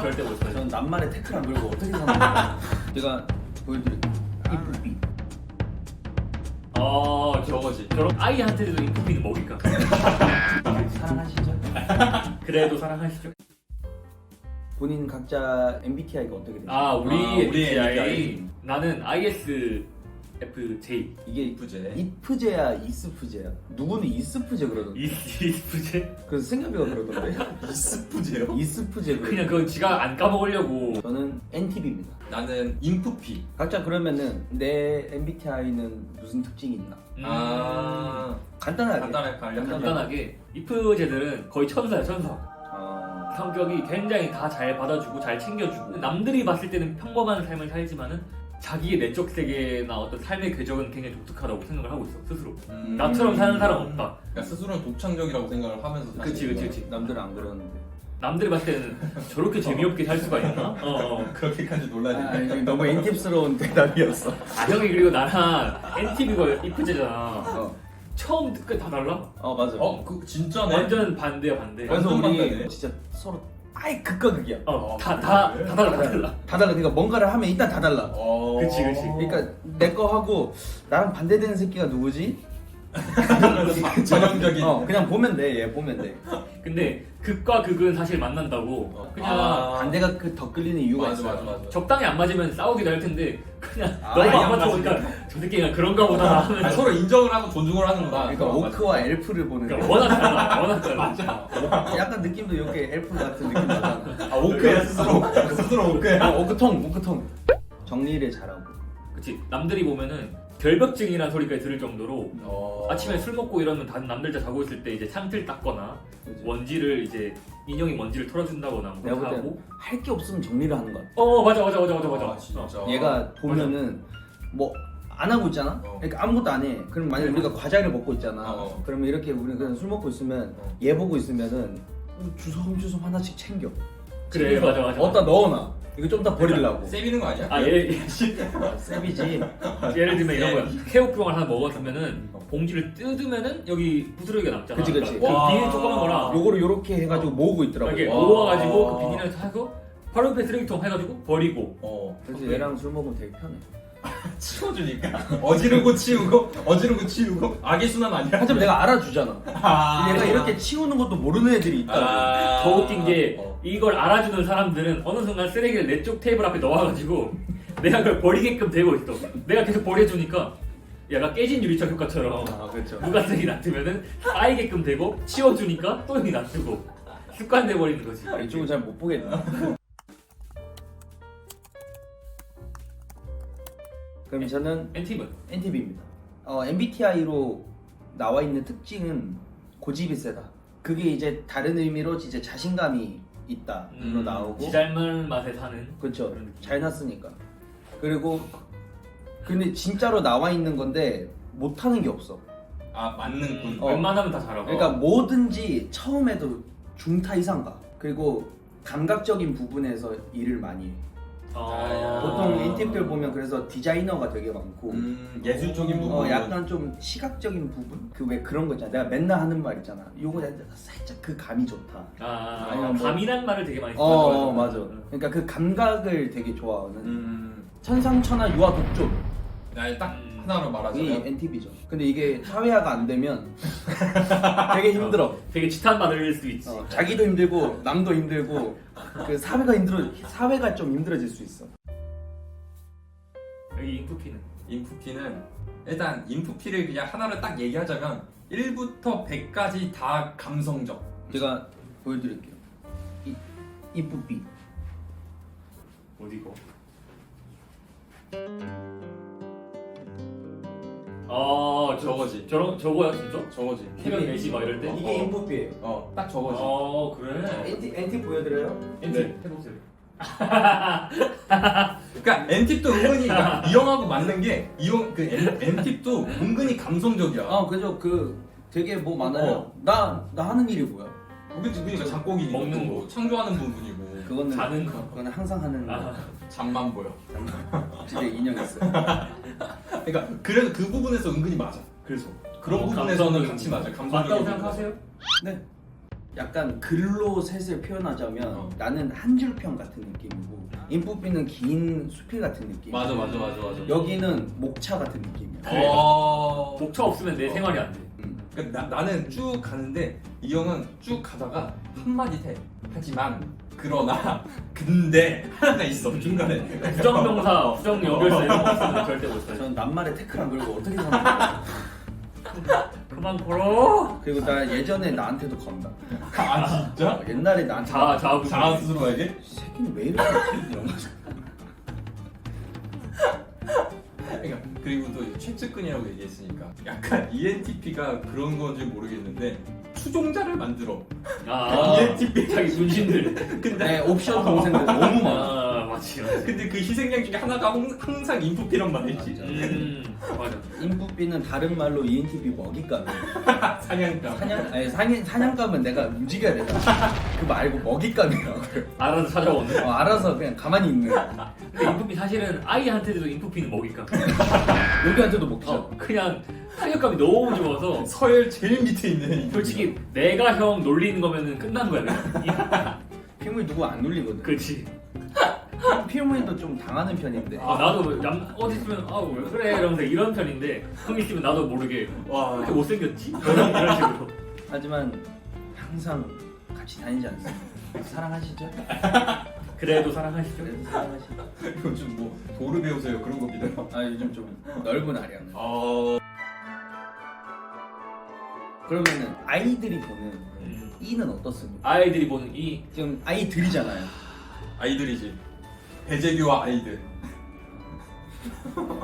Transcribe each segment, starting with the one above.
절대 못 사요. 저는 낱말에 태클 안 걸고 어떻게 사는 거야? 제가 보여드릴게요. 이쁘삐. 아 저거지. 저런 아이한테도 인프피는 먹일까? 사랑하시죠? 그래도 사랑하시죠. 본인 각자 MBTI가 어떻게 되세요? 아 우리 아, 우리 MBTI. 나는 ISFJ 이게 이쁘제. 이프제야 이스프제야? 누구는 이스프제 그러던데. 이스프제 그래서 승엽이가 그러던데. 이스프제요? 이스프제 그냥 그거 지가 안 까먹으려고 저는 NTV입니다. 나는 인프피. 각자 그러면은 내 MBTI는 무슨 특징이 있나? 음, 아 간단하게. 간단하게 간략하게. 간단하게 이프제들은 거의 천사야 천사 어, 성격이 굉장히 다 잘 받아주고 잘 챙겨주고 남들이 봤을 때는 평범한 삶을 살지만은 자기의 내적 세계나 어떤 삶의 궤적은 굉장히 독특하다고 생각을 하고 있어 스스로 음. 나처럼 사는 사람 없다 그러니까 스스로는 독창적이라고 생각을 하면서 사실 그치, 그치, 그치. 남들은 안 그러는데. 남들이 봤을 때는 저렇게 재미없게 살 수가 있나? 어, 어. 그렇게까지 놀라야 아, 돼. 이거 너무 인팁스러운 대답이었어. 아 형이 그리고 나랑 NTV가 이프제잖아 어, 처음 끝까지 다 달라? 어 맞아. 어, 그 진짜네. 완전 반대야 반대 그래서 우리 반대네. 진짜 서로 아예 극과 극이야. 어, 다, 다, 다 달라, 다 달라. 다 달라. 그러니까 뭔가를 하면 일단 다 달라. 어. 그치, 그치. 그러니까 내 거 하고 나랑 반대되는 새끼가 누구지? 전형적인. 어 그냥 보면 돼. 얘 보면 돼. 근데 극과 극은 사실 만난다고 어. 그냥 아. 반대가 그 더 끌리는 이유가 맞아, 있어요. 맞아, 맞아. 적당히 안 맞으면 싸우기도 할 텐데 그냥 아, 너무 안 안 맞다 보니까 저 새끼가 그런가 보다 아, 하면서 서로 인정을 하고 존중을 하는구나. 그러니까 어, 오크와 엘프를 보는 그러니까 거. 워낙 달라 워낙 달라 약간 느낌도 이렇게 엘프 같은 느낌 나잖아. 맞아. 아, 오크야 스스로. 스스로 오크야. 어, 오크통, 오크통. 정리를 잘하고. 그치 남들이 보면은 결벽증이라는 소리까지 들을 정도로 어. 아침에 술 먹고 이러면 다 남들 다 자고 있을 때 이제 창틀 닦거나 그지? 먼지를 이제 인형이 먼지를 털어준다거나 뭐 내가 볼 하고 때할게 없으면 정리를 하는 것 같아. 어 맞아 맞아 맞아 맞아 맞아 아, 진짜. 어. 얘가 보면은 뭐 안 하고 있잖아. 어. 그러니까 아무것도 안 해. 그럼 만약 우리가 과자를 먹고 있잖아. 어. 그러면 이렇게 우리 그냥 술 먹고 있으면 어. 얘 보고 있으면은 주섬주섬 하나씩 챙겨. 그래 맞아 맞아 어디다 넣어놔. 이거 좀더 버리려고. 세비는 거 아니야? 아 얘, 얘 세비지. 예를 들면 이런 예. 거야. 새우병을 하나 먹었으면은 봉지를 뜯으면은 여기 부스러기가 남잖아. 그치, 그치. 그 와. 비닐 조그만 거랑 요거를 요렇게 해가지고 모으고 있더라고. 이렇게 와. 모아가지고 그 비닐을 사고 바로 옆에 쓰레기통 해가지고 버리고. 어. 그래서 얘랑 술 먹으면 되게 편해. 치워주니까. 어지르고 치우고, 어지르고 치우고. 악의 순환 아니야? 하지만 내가 알아주잖아. 아. 얘가 이렇게 치우는 것도 모르는 애들이 있다. 아. 더 웃긴 게 어. 이걸 알아주는 사람들은 어느 순간 쓰레기를 내 쪽 테이블 앞에 넣어가지고 내가 그걸 버리게끔 되고 있어. 내가 계속 버려주니까 얘가 깨진 유리창 효과처럼 아, 그렇죠. 누가 쓰레기 놔두면은 쌓이게끔 되고 치워주니까 또 여기 놔두고 습관돼 버리는 거지. 이쪽은 잘 못 보겠네. 그럼 저는 엔팁은 NTV입니다. 어, MBTI로 나와 있는 특징은 고집이 세다. 그게 이제 다른 의미로 이제 자신감이 있다로 음, 나오고 지잘만 맛에 사는 그렇죠. 그런 느낌. 잘 났으니까. 그리고 근데 진짜로 나와 있는 건데 못하는 게 없어. 아, 맞는 군. 어. 웬만하면 다 잘하고. 그러니까 뭐든지 처음에도 중타 이상 가. 그리고 감각적인 부분에서 일을 많이 해. 어... 보통 인팁들 보면 그래서 디자이너가 되게 많고 음, 예술적인 부분. 어, 약간 좀 시각적인 부분? 그 왜 그런 거 있잖아. 내가 맨날 하는 말 있잖아. 요거 살짝 그 감이 좋다. 아, 아니면 뭐- 감이란 말을 되게 많이 어, 쓰더라고요. 어 맞아. 그러니까 그 감각을 되게 좋아하는 음. 천상천하 유아 독존 나딱 음. 하나로 이 말하자면 NTV죠. 근데 이게 사회화가 안 되면 되게 힘들어. 되게 지탄 받을 수 있지. 어, 자기도 힘들고 남도 힘들고 그 사회가 힘들어 사회가 좀 힘들어질 수 있어. 여기 인프피는 인프피는 일단 인프피를 그냥 하나를 딱 얘기하자면 1부터 100까지 다 감성적. 제가 보여드릴게요. 이 이쁘삐. 어디고? 아, 저, 저거지. 저런 저거야 진짜? 저거지. 새벽 4시 막 이럴 때? 어, 이게 어. 인프삐예요. 어, 딱 저거지. 어, 그래. NT NT 보여드려요? 엔티 네. 해보세요. 그러니까 엔팁도 은근히 그러니까 이 형하고 맞는 게 이형 그 엔- 엔팁도 은근히 감성적이야. 아 그죠 그 되게 뭐 많아요. 나 나 하는 일이 뭐야? 그치 그러니까 작곡이니까 먹는 또 거. 창조하는 부분이고 그거는 자는 거. 그거는 항상 하는 아, 잠만 보여. 진짜 인형 있어요. 그러니까 그래서 그 부분에서 은근히 맞아. 그래서 그런 어, 부분에서는 같이. 맞아. 감성적인 맞다고 부분. 생각하세요? 네. 약간 글로 셋을 표현하자면 어. 나는 한 줄평 같은 느낌이고 인프피는 긴 수필 같은 느낌. 맞아 맞아 맞아 맞아. 여기는 목차 같은 느낌이야. 그래. 어. 목차 없으면 내 어. 생활이 안 돼. 음. 그러니까 나, 나는 쭉 가는데 이 형은 쭉 가다가 한 마디 해. 하지만 그러나 근데 하나가 있어 중간에. 부정명사, 부정 연결사 이런 거 없으면 절대 못 써. 전 낱말에 태클 안 걸고 어떻게 사는 거야? 그만 걸어. 그리고 나 예전에 나한테도 건다. 아 진짜? 어, 옛날에 나한테 자, 자, 자아 스스로에게? 이 새끼는 왜 이렇게 이런 거. 그러니까 그리고 또 최측근이라고 얘기했으니까 약간 ENTP가 그런 건지 모르겠는데 추종자를 만들어. 아, ENTP. 자기 분신들. 근데 네, 옵션 동생들 너무 많아. 아, 맞지, 맞지. 근데 그 희생양 중에 하나가 항- 항상 인프피란 말이지. 음, 맞아. 인프피는 다른 말로 ENTP 먹잇감. 사냥감. 사냥 아니 사냥 사냥감은 내가 움직여야 되잖아. 그 말고 먹잇감이라고. 알아서 찾아오는. 어, 알아서 그냥 가만히 있는. 근데 인프피 사실은 아이한테도 인프피는 먹일까. 여기한테도 먹히죠. 어, 그냥 타격감이 너무 좋아서 서열 제일 밑에 있는 솔직히 내가 형 놀리는 거면은 끝난 거야. 그냥. 피물 누구 안 놀리거든. 그렇지. 피물도 좀 당하는 편인데. 아, 나도 남 어디 있으면 아 왜 그래 이러면서 이런 편인데 형 있으면 나도 모르게 와. 왜 이렇게 못 생겼지? 이런, 이런 식으로. 하지만 항상 같이 다니지 않습니다. 사랑하시죠? 그래도 사랑하시죠. 그래도 사랑하시죠. 요즘 뭐 도르 배우세요 그런 거 믿어요? 아 요즘 좀 넓은 아량. 어. 그러면은 아이들이 보는 음. 이는 어떻습니까? 아이들이 보는 이 지금 아이들이잖아요. 아이들이지. 배재규와 아이들.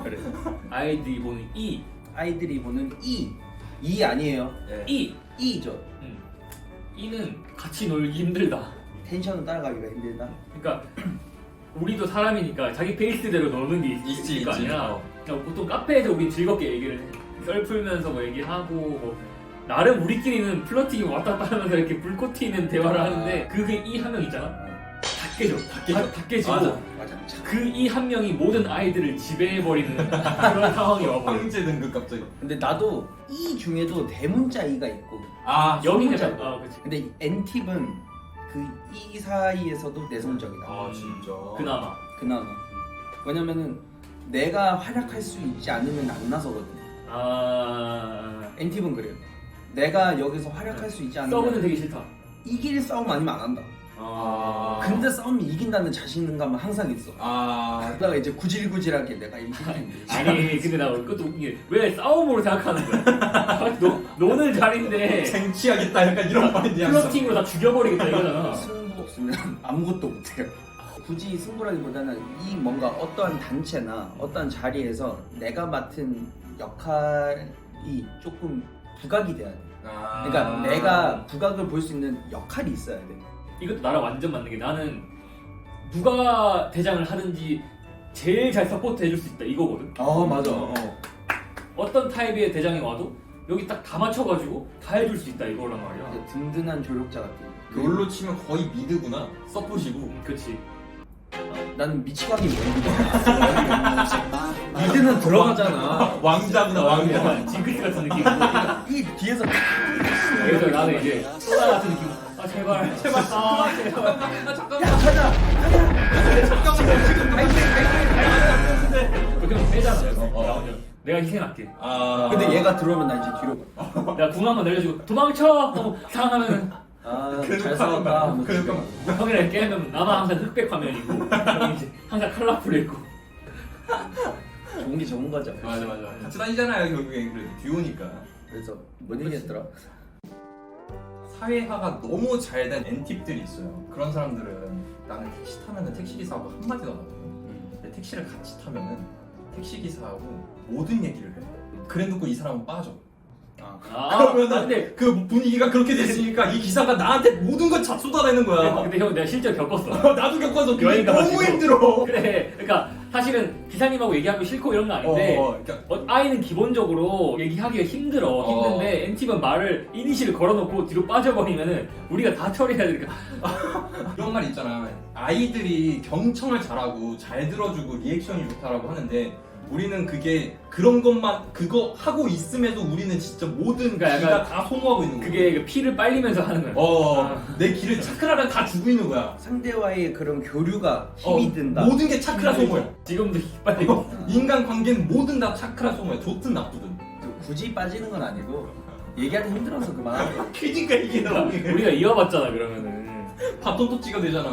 그래. 아이들이 보는 이 아이들이 보는 이. 이 아니에요. 예. 이. 이죠. 음. 이는 같이 놀기 힘들다. 텐션은 따라가기가 힘들다. 그러니까 우리도 사람이니까 자기 페이스대로 노는 게 있- 있지 있을 거 있지. 아니야. 어. 그러니까 보통 카페에서 우리 즐겁게 얘기를 해. 썰 풀면서 뭐 얘기하고 뭐 나름 우리끼리는 플러팅 왔다 갔다 하면서 이렇게 불꽃 튀는 대화를 아. 하는데 그게 이 한 명 있잖아. 다 깨져. 다 깨져. 다 깨지고 맞아. 맞아. 그 이 한 명이 모든 아이들을 지배해버리는 그런 상황이 와버려. 황제 등급 갑자기. 근데 나도 이 중에도 대문자 이가 있고. 아 여기는 소문자. 약간- 아 그렇지. 근데 엔팁은 그 이 사이에서도 내성적이다. 아 진짜. 그나마. 그나마. 왜냐면은 내가 활약할 수 있지 않으면 안 나서거든. 아 엔팁은 그래요. 내가 여기서 활약할 수 있지 않으면 서브는 되게 싫다. 이길 싸움 아니면 안 한다. 아 근데 싸움이 이긴다는 자신감은 항상 있어. 아 그러다가 이제 구질구질하게 내가 이기는 아니 근데 나 그것도 웃긴 게왜 싸움으로 생각하는 거야? 노, 노는 자리인데 쟁취하겠다 약간 이런 마인드 플러팅으로 다 죽여버리겠다 이거잖아. 승부 없으면 아무것도 못해요. 굳이 승부라기보다는 이 뭔가 어떠한 단체나 어떠한 자리에서 내가 맡은 역할이 조금 부각이 돼야 돼. 아. 그러니까 내가 부각을 볼 수 있는 역할이 있어야 돼. 이것도 나랑 완전 맞는 게 나는 누가 대장을 하든지 제일 잘 서포트 해줄 수 있다 이거거든. 어 맞아. 어떤 타입의 대장이 와도 여기 딱 다 맞춰가지고 다 해줄 수 있다 이거란 말이야. 든든한 조력자 같은. 거. 롤로 치면 거의 미드구나. 서포시고. 음, 그치. 나는 미치광이 뭔데? 미드는 들어가잖아. 왕자구나 왕자. 징크스 같은 느낌이고. 이 뒤에서 그래서 나는 이제 소다 같은 느낌. 아 제발 제발 아 제발. 아 잠깐만. 가자. 그냥 빼잖아. 어, 어. 내가 희생할게. 아. 근데 얘가 들어오면 나 이제 뒤로 가. 내가 궁 한번 내려주고 도망쳐 하고 상하면은 아잘 싸웠다. 그러니까. 형이랑 깨면 나만 항상 흑백 화면이고 형이 이제 항상 컬러풀이고 좋은 게 좋은 거죠. 맞아 맞아. 같이 다니잖아요 결국엔 그래도 듀오니까. 그래서 뭔 얘기 했더라? 사회화가 너무 잘 된 엔팁들이 있어요. 그런 사람들은 나는 택시 타면은 택시 기사하고 한마디도 안 하거든. 근데 택시를 같이 타면은 택시 기사하고 모든 얘기를 해. 그래 놓고 이 사람은 빠져. 아, 아 그러면은 근데 그 분위기가 그렇게 됐으니까 이 기사가 나한테 모든 걸다 쏟아내는 거야. 근데 형 내가 실제 로 겪었어 나도 겪어서 그게 여행 가가지고. 너무 힘들어. 그래 그러니까 사실은 기사님하고 얘기하기 싫고 이런 건 아닌데 어, 어, 그러니까 어, 아이는 기본적으로 얘기하기가 힘들어 어. 힘든데 엔팁은 말을 이니시를 걸어놓고 뒤로 빠져버리면은 우리가 다 처리해야 되니까 이런 말 있잖아. 아이들이 경청을 잘하고 잘 들어주고 리액션이 좋다라고 하는데 우리는 그게 그런 것만 그거 하고 있음에도 우리는 진짜 모든 그러니까 기가 약간 다 소모하고 있는 거야. 그게 그 피를 빨리면서 하는 거야. 어, 아. 내 길을 차크라를 다 주고 있는 거야. 상대와의 그런 교류가 힘이 어, 든다. 모든 게 차크라 소모야. 지금도 빨리고. 어, 인간 관계는 모든 다 차크라 소모야. 좋든 나쁘든. 그 굳이 빠지는 건 아니고 얘기하기 힘들어서 그만하는 거야. 그니까 이게 너무 우리가 이어봤잖아 그러면은. 바톤도 찍어 되잖아.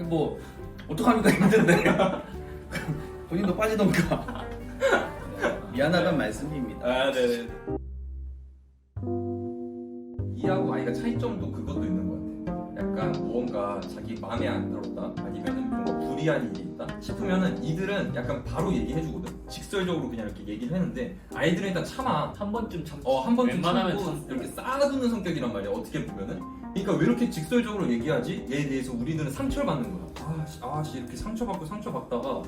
뭐 어떡합니까 힘든데 본인도 빠지던가 미안하단 말씀입니다 아, 네네. 이하고 아이가 차이점도 그것도 있는 것 같아. 약간 무언가 자기 마음에 안 들었다, 아니면 뭔가 불이한 일이 있다 싶으면은 이들은 약간 바로 얘기해 주거든. 직설적으로 그냥 이렇게 얘기를 했는데 아이들은 일단 참아. 한 번쯤 참. 어, 한 번쯤 웬만하면 참고 참고. 이렇게 쌓아두는 성격이란 말이야. 어떻게 보면은. 그러니까 왜 이렇게 직설적으로 얘기하지? 얘에 대해서 우리들은 상처를 받는 거야. 아, 씨, 아, 씨 이렇게 상처받고 상처받다가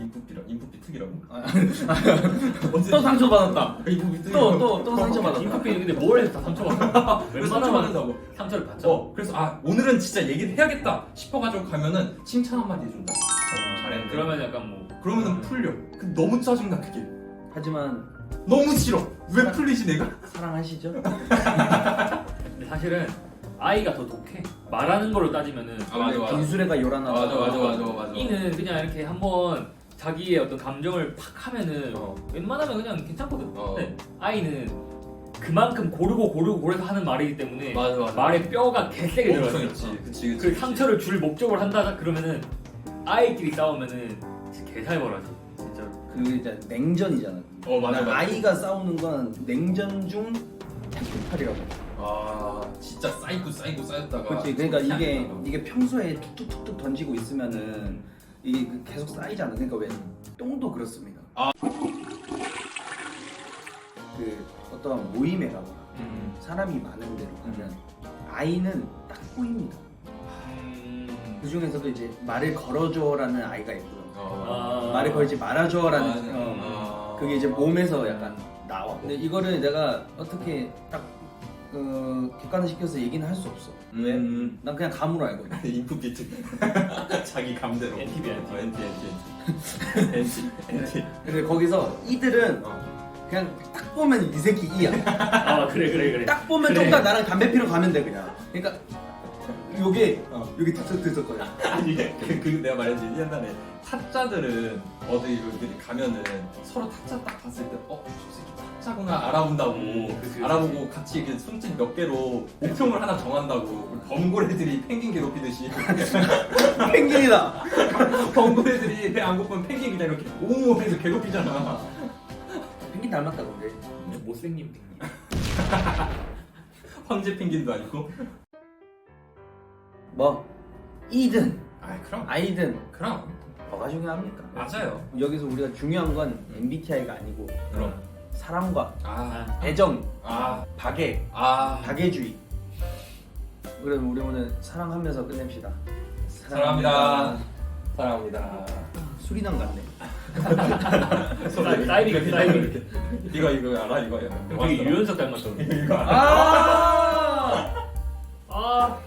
인프피라, 인프피 특이라고? 또 상처받았다 특이. 또 또 또 상처받았다 인프피 근데 뭘 해서 다 상처받아. 왜 웬만하면 상처받는다고? 상처를 받죠. 어, 그래서 아 오늘은 진짜 얘기를 해야겠다 싶어가지고 가면은 칭찬 한마디 해준다. 어, 잘했네. 그러면 약간 뭐. 그러면은 풀려. 그 너무 짜증나 그게. 하지만 너무 싫어. 왜 풀리지 내가? 사랑하시죠? 근데 사실은 아이가 더 독해. 말하는 걸로 따지면은. 아, 맞아, 맞아. 빈수레가 요란하다 맞아. 이는 그냥 이렇게 한번 자기의 어떤 감정을 팍 하면은 어. 웬만하면 그냥 괜찮거든. 어. 근데 아이는 그만큼 고르고 고르고 고려서 하는 말이기 때문에 맞아 맞아. 말에 뼈가 개세게 엄청 들어가 있지. 그치 그치. 그 상처를 줄 목적으로 한다 그러면은 아이끼리 싸우면은 개살벌하지 진짜. 그 이제 냉전이잖아 어, 맞아, 맞아. 아이가 싸우는 건 냉전 중 택배팔이라고 아 진짜 쌓이고 쌓이고 쌓였다가. 그렇지 그러니까 이게. 이게 평소에 툭툭툭툭 던지고 있으면은 이게 그 계속 쌓이잖아 그러니까 왜 똥도 그렇습니다 아. 그 어떤 모임에 가거나 음. 사람이 많은 데로 가면 아이는 딱 보입니다 음... 그 중에서도 이제 말을 걸어줘라는 아이가 있고요 어. 아. 말을 걸지 말아줘라는. 어, 아. 그게 이제 몸에서 약간 나와 근데 이거를 내가 어떻게 딱 어, 객관화시켜서 얘기는 할 수 없어 왜? 음. 난 그냥 감으로 알거든 인풋 비트. 자기 감대로. NTV, NTV. 어, NT NT NT NT. 근데 거기서 이들은 어. 그냥 딱 보면 이 새끼 이야 아 그래 그래 그래. 딱 보면 그래. 똑같 나랑 담배 피러 가면 돼 그냥 그러니까 요게 어. 여기 들썩들썩거려 아니 그, 그 내가 말했지. 옛날에 타짜들은 어디를 가면은 서로 타짜 딱 봤을 때어저 새끼 타짜구나 알아본다고. 음, 그치. 알아보고 같이 이렇게 손짓 몇 개로 목표물 하나 정한다고. 범고래들이 펭귄 괴롭히듯이. 펭귄이다. 범고래들이 배 안 고프면 펭귄 그냥 이렇게 오모 해서 괴롭히잖아. 펭귄 닮았다 근데. 좀 못생긴 핑. 황제 펭귄도 아니고 뭐 이든. 아 그럼. 아이든. 그럼. 뭐가 중요합니까? 맞아요. 여기서 우리가 중요한 건 MBTI가 아니고 그럼. 사랑과 아. 애정 아, 박애 아, 박애주의. 그럼 우리 오늘 사랑하면서 끝냅시다. 사랑합니다. 사랑합니다. 수리남 같네. 같은 사이비. 이거 이거 알아? 이거 되게 유연석 닮았어. 이거. 알아? 아